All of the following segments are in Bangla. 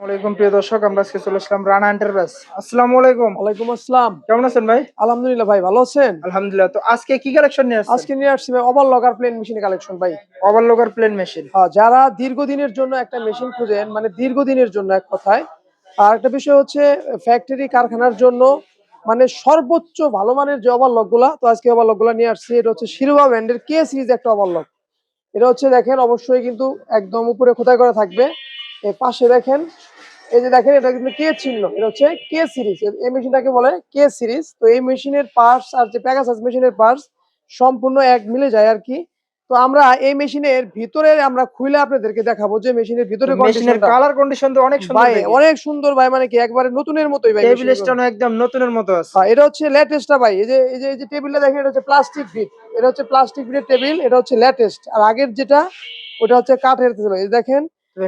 ওয়ালাইকুম প্রিয় দর্শক আমরা আজকে চলে আসলাম রানা এন্টারপ্রাইজ। আসসালামু আলাইকুম। ওয়ালাইকুম আসসালাম। কেমন আছেন ভাই? আলহামদুলিল্লাহ ভাই ভালো আছেন? আলহামদুলিল্লাহ। তো আজকে কি কালেকশন নিয়ে আসছেন? আজকে নিয়ে আসছি ভাই overlocker plain machine collection ভাই। ওভারলোকার প্লেন মেশিন হ্যাঁ, যারা দীর্ঘদিনের জন্য একটা মেশিন খুঁজেন মানে দীর্ঘদিনের জন্য এক কথায় আর একটা বিষয় হচ্ছে ফ্যাক্টরি কারখানার জন্য মানে সর্বোচ্চ ভালো মানের যে ওভারলকগুলা তো আজকে ওভারলকগুলা নিয়ে আসছি এটা হচ্ছে শিরোভা ব্র্যান্ডের কে সিরিজ একটা ওভারলক এটা হচ্ছে দেখেন অবশ্যই কিন্তু একদম উপরে খোদাই করা থাকবে পাশে দেখেন এই যে দেখেন এটা কিন্তু কে চিহ্ন এটা হচ্ছে কে সিরিজ। এই মেশিনটাকে বলে কে সিরিজ। তো এই মেশিনের পার্টস আর যে প্যাগাসাস মেশিনের পার্টস সম্পূর্ণ এক মিলে যায় আর কি। তো আমরা এই মেশিনের ভিতরে আমরা খুলে আপনাদেরকে দেখাবো যে মেশিনের ভিতরে মেশিনের কালার কন্ডিশন তো অনেক সুন্দর ভাই অনেক সুন্দর ভাই মানে কি একবারে নতুনের মতোই ভাই টেবিল। স্ট্যান্ড একদম নতুনের মতো আছে। হ্যাঁ, এটা হচ্ছে লেটেস্টটা ভাই। এই যে এই যে এই যে টেবিলটা দেখেন এটা হচ্ছে প্লাস্টিক বিট এটা হচ্ছে প্লাস্টিক বিটের টেবিল এটা হচ্ছে লেটেস্ট আর আগের যেটা ওটা হচ্ছে কাঠের ছিল এই দেখেন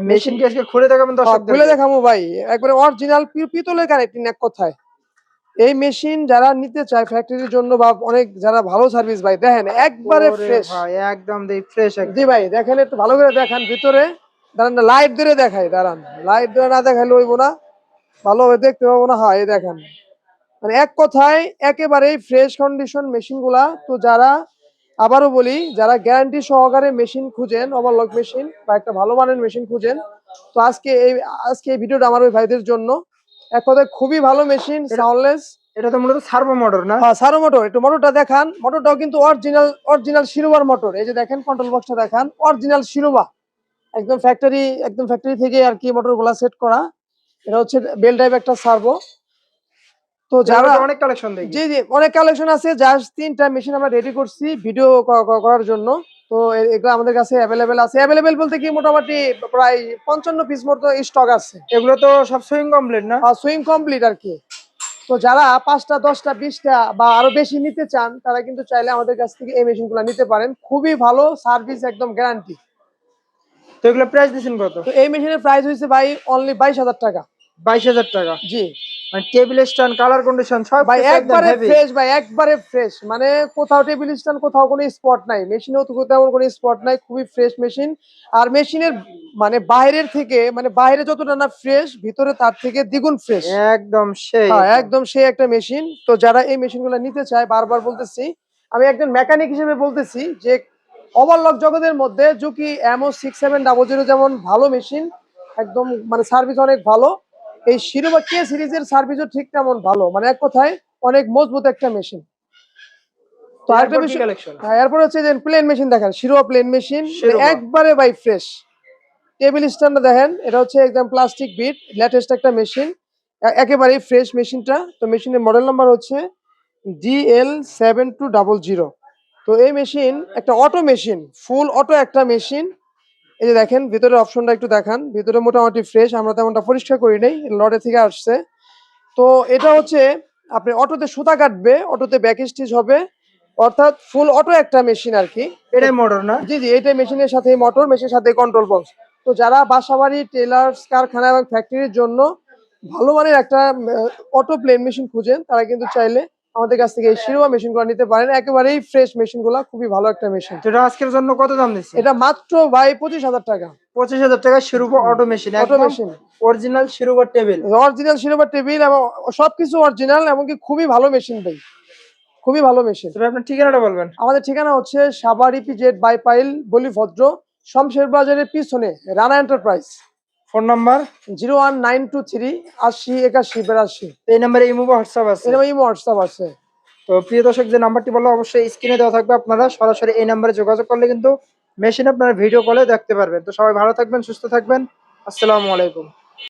মেশিন কি আজকে খুলে দেখাবেন হ্যাঁ, দর্শক খুলে দেখাবো ভাই। একবারে অরিজিনাল পিতলের কানেক্টিং এক কথায়। এই মেশিন যারা নিতে চায় ফ্যাক্টরির জন্য বা অনেক যারা ভালো সার্ভিস ভাই দেখেন একবারে ফ্রেশ ভাই একদম দেই ফ্রেশ জি ভাই দেখেন একটু ভালো করে দেখান ভিতরে। দাঁড়ান লাইট ধরে দেখাই দাঁড়ান। লাইট ধরে না দেখাইলে হইব না। ভালোভাবে দেখতে পাবো না হয় এই দেখেন। মানে এক কথায় একেবারেই ফ্রেশ কন্ডিশন মেশিনগুলা তো যারা আবারও বলি যারা গ্যারান্টি সহকারে মেশিন খুঁজেন ওভারলক মেশিন বা একটা ভালো মানের মেশিন খুঁজেন তো আজকে এই আজকে এই ভিডিওটা আমার ওই ভাইদের জন্য। এক কথায় খুবই ভালো মেশিন সাউন্ডলেস এটা তো মূলত সার্ভো মোটর না? হ্যাঁ সারো মোটর একটু মোটরটা দেখান। মোটরটাও কিন্তু অরিজিনাল অরিজিনাল শিরোবার মোটর এই যে দেখেন কন্ট্রোল বক্সটা দেখান। Original Siruba. একদম ফ্যাক্টরি একদম ফ্যাক্টরি থেকে আর কি মোটরগুলা সেট করা। এটা হচ্ছে বেল টাইপ একটা সার্ভো তো যারা অনেক কালেকশন দেখি জি জি অনেক কালেকশন আছে। জাস্ট তিনটা মেশিন আমরা রেডি করছি ভিডিও করার জন্য। তো এগুলো আমাদের কাছে অ্যাভেলেবেল আছে। অ্যাভেলেবেল বলতে কি মোটামুটি প্রায় পঞ্চান্ন পিস মতো স্টক আছে। এগুলো তো সব সুইং কমপ্লিট না? সুইং কমপ্লিট আর কি। তো যারা পাঁচটা দশটা বিশটা বা আরও বেশি নিতে চান তারা কিন্তু চাইলে আমাদের কাছ থেকে এই মেশিন মেশিনগুলো নিতে পারেন। খুবই ভালো সার্ভিস একদম গ্যারান্টি তো এগুলো প্রাইস দিচ্ছেন কত? তো এই মেশিনের প্রাইস হয়েছে ভাই অনলি বাইশ হাজার টাকা। বাইশ হাজার টাকা। জি। মানে টেবিল স্ট্যান্ড কালার কন্ডিশন সব ভাই একবারে ফ্রেশ ভাই একবারে ফ্রেশ মানে কোথাও টেবিল স্ট্যান্ড কোথাও কোনো স্পট নাই। মেশিনেও তো তেমন কোনো স্পট নাই খুবই ফ্রেশ মেশিন আর মেশিনের মানে বাইরের থেকে মানে বাইরে যতটা না ফ্রেশ ভিতরে তার থেকে দ্বিগুণ ফ্রেশ একদম সেই। হ্যাঁ একদম সেই একটা মেশিন তো যারা এই মেশিনগুলো নিতে চায় বারবার বলতেছি আমি একজন মেকানিক হিসেবে বলতেছি যে ওভারলক জগতের মধ্যে Juki MO six seven double zero যেমন ভালো মেশিন একদম মানে সার্ভিস অনেক ভালো। এই শিরোবা কে সিরিজের সার্ভিসও ঠিক তেমন ভালো। মানে এক কথায় অনেক মজবুত একটা মেশিন তো আরেকটা বিষয় কালেকশন হ্যাঁ এরপর হচ্ছে যে প্লেন মেশিন দেখেন শিরোয়া প্লেন মেশিন একবারে বাই ফ্রেশ টেবিল স্ট্যান্ড দেখেন এটা হচ্ছে একদম প্লাস্টিক বিট লেটেস্ট একটা মেশিন একেবারেই ফ্রেশ মেশিনটা তো মেশিনের মডেল নাম্বার হচ্ছে DL seven two double zero তো এই মেশিন একটা অটো মেশিন ফুল অটো একটা মেশিন এই যে দেখেন ভিতরের অপশনটা একটু দেখান। ভিতরে মোটামুটি ফ্রেশ আমরা তেমনটা পরিষ্কার করি নাই লডে থেকে আসছে। তো এটা হচ্ছে আপনি অটোতে সুতা কাটবে অটোতে ব্যাক স্টিচ হবে অর্থাৎ ফুল অটো একটা মেশিন আর কি। এটাই মোটর না? জি জি এইটা মেশিনের সাথে মোটর মেশিনের সাথে কন্ট্রোল বক্স তো যারা বাসাবাড়ি টেলার্স কারখানা এবং ফ্যাক্টরির জন্য ভালো মানের একটা অটো প্লেন মেশিন খুঁজেন তারা কিন্তু চাইলে আমাদের কাছ থেকে এই শিরোয়া মেশিনগুলো নিতে পারেন। একেবারেই ফ্রেশ মেশিনগুলো খুবই ভালো একটা মেশিন। তো এটা আজকের জন্য কত দাম দিচ্ছি এটা মাত্র ভাই পঁচিশ হাজার টাকা। পঁচিশ হাজার টাকা Siruba auto machine auto machine original Siruba table original Siruba table এবং সবকিছু অরিজিনাল এমনকি খুবই ভালো মেশিন ভাই। খুবই ভালো মেশিন তবে আপনার ঠিকানাটা বলবেন। আমাদের ঠিকানা হচ্ছে সাবারি পিজেড বাইপাইল বলিভদ্র শমশের বাজারের পিছনে Rana enterprise phone number? Zero one nine two three আশি একাশি বেরাশি। এই নাম্বারে ইমো হোয়াটসঅ্যাপ আছে? এরকম ইমো হোয়াটসঅ্যাপ আছে। তো প্রিয় দর্শক যে নাম্বারটি বলল অবশ্যই স্ক্রিনে দেওয়া থাকবে আপনারা। সরাসরি এই নাম্বারে যোগাযোগ করলে কিন্তু মেশিনে আপনারা ভিডিও কলে দেখতে পারবেন। তো সবাই ভালো থাকবেন সুস্থ থাকবেন। আসসালামু আলাইকুম।